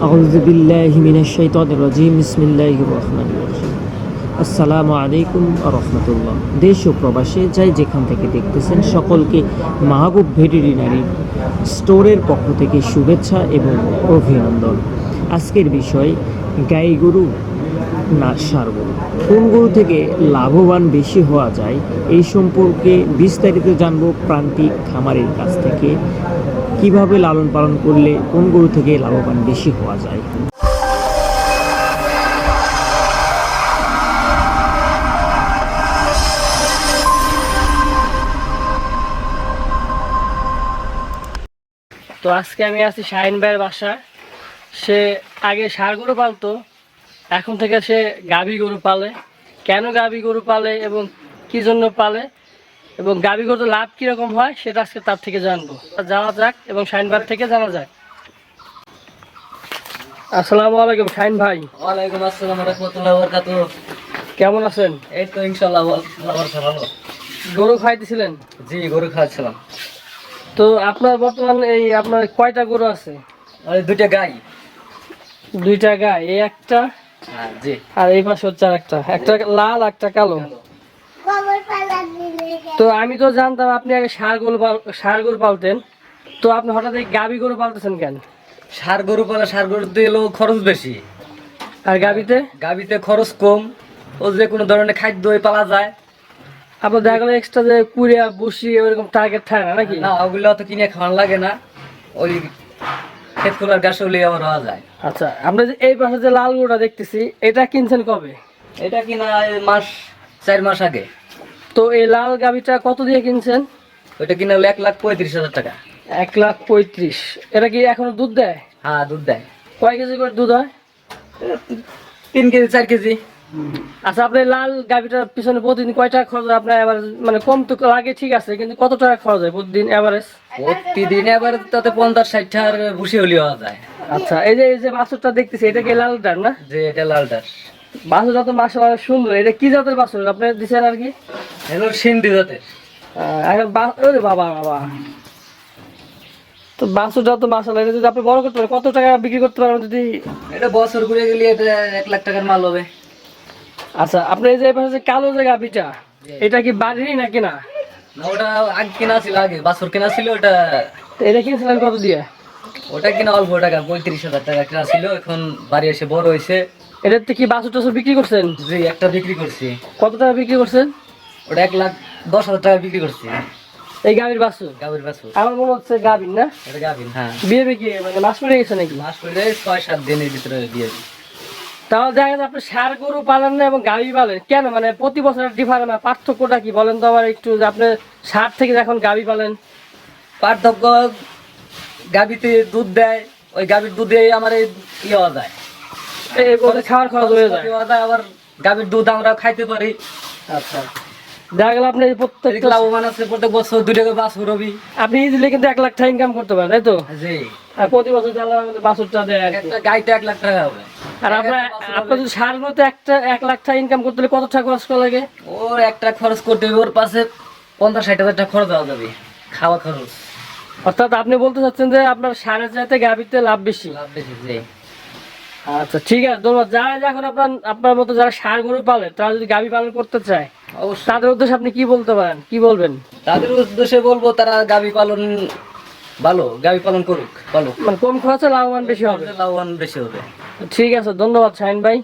أعوذ بالله من الشيطان الرجيم بسم الله الرحمن الرحيم আসসালামু আলাইকুম রহমতুল্লাহ দেশ ও প্রবাসে যাই যেখান থেকে দেখতেছেন সকলকে মাহবুব ভেটেরিনারি স্টোরের পক্ষ থেকে শুভেচ্ছা এবং অভিনন্দন আজকের বিষয় গাই গরু না সার গরু কোন গরু থেকে লাভবান বেশি হওয়া যায় এই সম্পর্কে বিস্তারিত জানবো প্রান্তিক খামারের কাছ থেকে কীভাবে লালন পালন করলে কোন গরু থেকে লাভবান বেশি হওয়া যায়? তো আজকে আমি আছি শাহিন ভাইয়ের বাসায়। সে আগে ষাড় গরু পালতো, এখন থেকে সে গাভী গরু পালে। কেন গাভী গরু পালে এবং কি জন্য পালে? এবং গাভী গরু লাভ কীরকম হয় সেটা আজকে তার থেকে জানব। জানা যাক এবং শাহিন ভাই থেকে জানা যাক। আসসালামু আলাইকুম শাহিন ভাই। ওয়ালাইকুম আসসালাম রহমতুল্লাহ বরকাত কেমন আছেন? এই তো ইনশাল্লাহ ভালো গরু খাইতেছিলেন? জি গরু খাওয়াচ্ছিলাম। তো আপনার বর্তমান এই আপনার কয়টা গরু আছে? আর দুইটা গাই। দুইটা গাই এই একটা হ্যাঁ জি। আর এই পাশে হচ্ছে আর একটা একটা লাল একটা কালো। তো আমি তো জানতাম আপনি আগে সার গরু ষাড় গরু পালতেন। তো আপনি হঠাৎ এই গাভী গরু পালতেছেন কেন? সার গরু পালা সার গরুতে এলো খরচ বেশি। আর গাভীতে গাবিতে খরচ কম। ও যে কোনো ধরনের খাদ্য পালা যায়। আপনার দেখা গেলো এক্সট্রা যে কুড়িয়া বসি ওরকম টার্গেট থাকে না নাকি? না ওগুলো অত কিনে খাওয়ান লাগে না। ওই ক্ষেত খোলার গাছ হলে আমার হওয়া যায়। আচ্ছা আমরা যে এই পাশে যে লাল গরুটা দেখতেছি এটা কিনছেন কবে? এটা কিনা মাস চার মাস আগে। তো এই লাল গাভীটা কত দিয়ে কিনছেন? ওইটা কিনা হলো এক লাখ পঁয়ত্রিশ হাজার টাকা। এক লাখ পঁয়ত্রিশ। এটা কি এখনও দুধ দেয়? হ্যাঁ দুধ দেয়। কয় কেজি করে দুধ হয়? তিন কেজি চার কেজি। আচ্ছা আপনি লাল গাভিটার পিছনে প্রতিদিন কয় টাকা খরচ হয়? আপনার এভারেজ মানে কম তো লাগে ঠিক আছে কিন্তু কত টাকা খরচ হয় প্রতিদিন এভারেজ প্রতিদিন এবার তাতে পঞ্চাশ ষাট টাকার বসে হলে হওয়া যায়। আচ্ছা এই যে এই যে বাছুরটা দেখতেছি এটা কি লাল লালটার না? যে এটা লাল লালটার বাছুরটা তো মাসে সুন্দর। এটা কি জাতের বাছুর আপনি দিচ্ছেন আর কি? হলো সিন্ধি জাতের। এখন ওরে বাবা বাবা। তো বাছুরটা তো মাসাল এটা যদি আপনি বড় করতে পারেন কত টাকা বিক্রি করতে পারবেন যদি? এটা বছর ঘুরে গেলে এটা এক লাখ টাকার মাল হবে। আচ্ছা আপনি এই যে পাশে কালো যে গাভিটা এটা কি বাড়িরই না না ওটা আগে কেনা ছিল আগে বছর কেনা ছিল ওটা এটা কিনেছিলেন কত দিয়ে? ওটা কিনা অল্প টাকা পঁয়ত্রিশ হাজার টাকা কেনা ছিল এখন বাড়ি এসে বড় হয়েছে। এটাতে কি বাছুর টাছুর বিক্রি করছেন? যে একটা বিক্রি করছি। কত টাকা বিক্রি করছেন? ওটা এক লাখ দশ হাজার টাকা বিক্রি করছি। এই গাভীর বাছুর? গাভীর বাছুর। আমার মনে হচ্ছে গাভীর না? এটা গাভীর হ্যাঁ। বিয়ে বিক্রি মানে মাস পড়ে গেছে নাকি? মাস করে ছয় সাত দিনের ভিতরে দিই তাহলে দেখা যাচ্ছে আপনি সার গরু পালেন না এবং গাভী পালেন। কেন? মানে প্রতি বছর ডিফারেন্ট পার্থক্যটা কি বলেন তো আমার একটু যে আপনি সার থেকে এখন গাভী পালেন? পার্থক্য গাভীতে দুধ দেয় ওই গাভীর দুধে আমার এই ইয়ে যায়। খাওয়ার খরচ হয়ে যায়। আবার গাভীর দুধ আমরা খাইতে পারি। আচ্ছা। দেখা গেল আপনি এদিকে লাভবান আছে প্রত্যেক বছর দুই টাকা বাস রবি। আপনি ইজিলি কিন্তু এক লাখ টাকা ইনকাম করতে পারেন তাই তো? জি। আর প্রতি বছর তাহলে আমাদের বাছুরটা দেয় একটা গাইতে এক লাখ টাকা হবে। আর আপনার আপনার যদি সার একটা এক লাখ টাকা ইনকাম করতে হলে কত টাকা খরচ করা লাগে? ওর একটা খরচ করতে হবে ওর পাশে পঞ্চাশ ষাট হাজার টাকা খরচ দেওয়া যাবে খাওয়া খরচ। অর্থাৎ আপনি বলতে চাচ্ছেন যে আপনার সারের চাইতে গাভীতে লাভ বেশি? লাভ বেশি জি। আচ্ছা ঠিক আছে ধন্যবাদ। যারা এখন আপনার আপনার মতো যারা সার গরু পালে তারা যদি গাভী পালন করতে চায় অবশ্যই। তাদের উদ্দেশ্যে আপনি কি বলতে পারেন? কি বলবেন? তাদের উদ্দেশ্যে বলব তারা গাভী পালন ভালো গাভী পালন করুক ভালো। মানে কম খরচে লাভবান বেশি হবে। লাভবান বেশি হবে। ঠিক আছে ধন্যবাদ শাহিন ভাই।